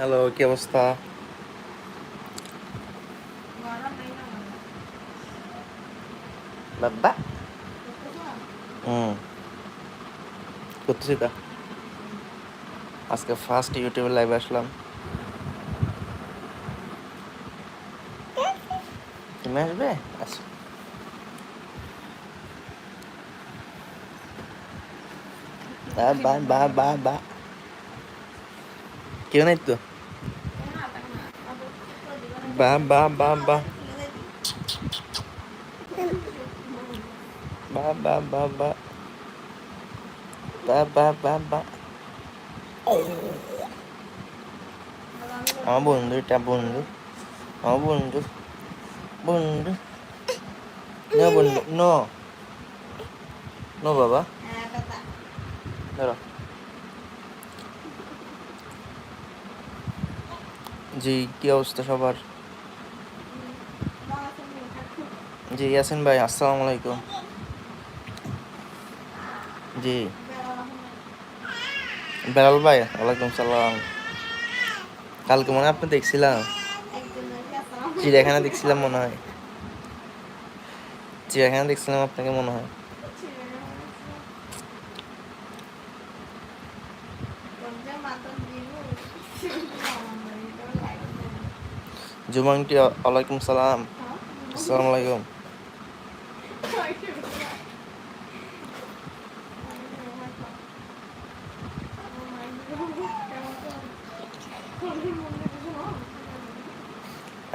Hello, কি অবস্থা? বাবা। হুম। করতেছি তা। আজকে ফার্স্ট ইউটিউবে লাইভে আসলাম। তুমি আসবে? আচ্ছা বা বা বা বা বা কেউ নাই তো? বা বা বা বা বা বা বা বা বা বা বা বা আমার বন্ধু এটা বন্ধু আমার বন্ধু বন্ধু নো বন্ধু নো নো বাবা ধরো জি কি অবস্থা সবার জি, ইয়াসিন ভাই, আসসালামু আলাইকুম। জি। বেলাল ভাই, ওয়ালাইকুম সালাম। কালকে মনে হয় আপনি দেখছিলাম। চিড়িয়াখানা দেখছিলাম মনে হয়। চিড়িয়াখানা দেখছিলাম আপনাকে মনে হয়। জুমাংটি ওয়ালাইকুম সালাম। আসসালামু আলাইকুম।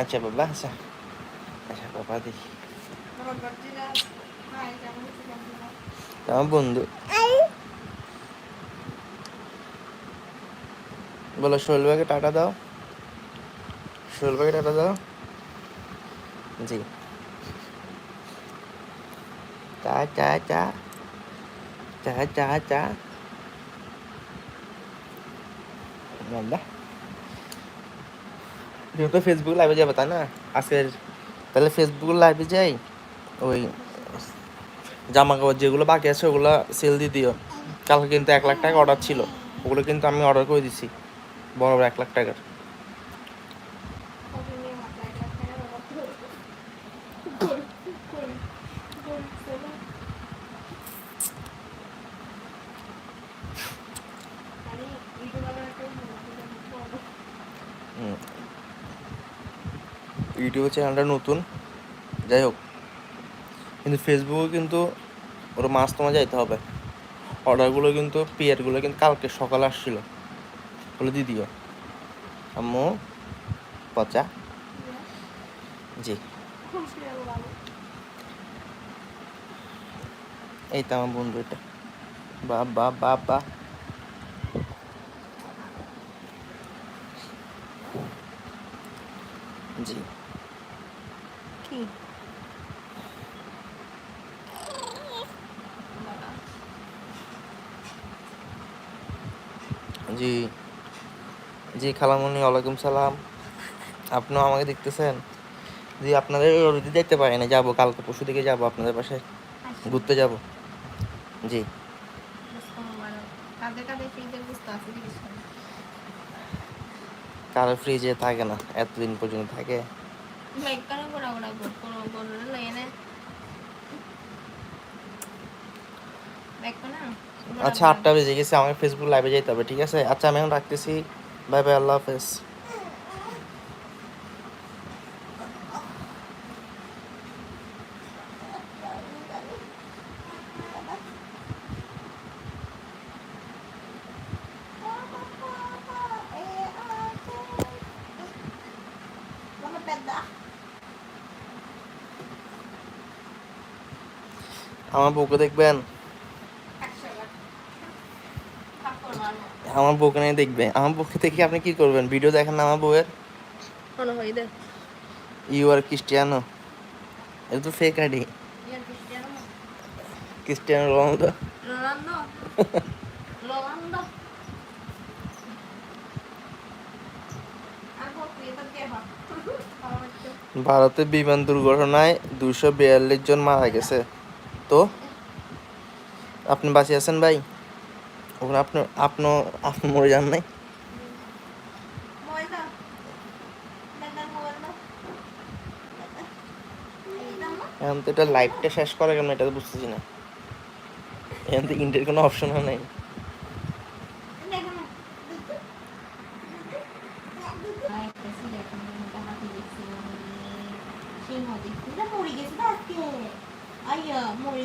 আচ্ছা বাবা আচ্ছা আচ্ছা বাবা দেখি আমার বন্ধু বলো শৈল টাটা দাও শৈল টাটা দাও জি চা চা চা চা চা চা বাবা তো ফেসবুক লাইভে যাবে, তাই না? আজকের, তাহলে ফেসবুক লাইভে যাই, ওই জামা কাপড় যেগুলো বাকি আছে, ওগুলো সেল দিয়ে দিও। কালকে কিন্তু এক লাখ টাকা অর্ডার ছিল, ওগুলো কিন্তু আমি অর্ডার করে দিছি বড় বড় এক লাখ টাকার। ইউটিউব চ্যানেলটা নতুন, যাই হোক। কিন্তু ফেসবুকে কিন্তু ওর মাস তোমার যাইতে হবে। অর্ডারগুলো কিন্তু পিয়ারগুলো কিন্তু কালকে সকালে আসছিল। বলে দিয়ে দিও আম্মু, পচা? জি। এই তো আমার বন্ধু এটা। বা বা বা বা জি কি জি। জি খালামুনি ওয়ালাইকুম সালাম। আপনিও আমাকে দেখতেছেন? জি আপনাদের রোদি দেখতে পারি না যাব কালকে পরশু দিকে যাব আপনাদের পাশে ঘুরতে যাব। জি। কারও ফ্রিজে থাকে না এতদিন পর্যন্ত থাকে বাইক কেন ঘোরা ঘোরা কোনো বললে লাগে না বাইক না আচ্ছা আটটা বেজে গেছে আমাকে ফেসবুক লাইভে যেতে হবে ঠিক আছে? আচ্ছা আমি এখন রাখতেছি। বাই বাই আল্লাহ হাফেজ। আমার বউকে দেখবেন? আমার বউকে নিয়ে দেখবে। আমার বউকে দেখে আপনি কি করবেন? ভিডিও দেখেন না আমার বউয়ের? ইউ আর ক্রিস্টিয়ানো এটা তো ফেক আইডি ক্রিস্টিয়ানো রোনালদো ভারতে বিমান দুর্ঘটনায় দুশো বিয়াল্লিশ জন মারা গেছে। তো? আপনি বাঁচে আছেন ভাই? কখন আপনি আপনি আপনি মরে যান নাই? এখন তো এটা লাইফটা শেষ করে কেন এটা তো বুঝতেছি না। এখন তো ইন্টের কোনো অপশনও নাই। মরে গেছে আজকে আইয়া মরে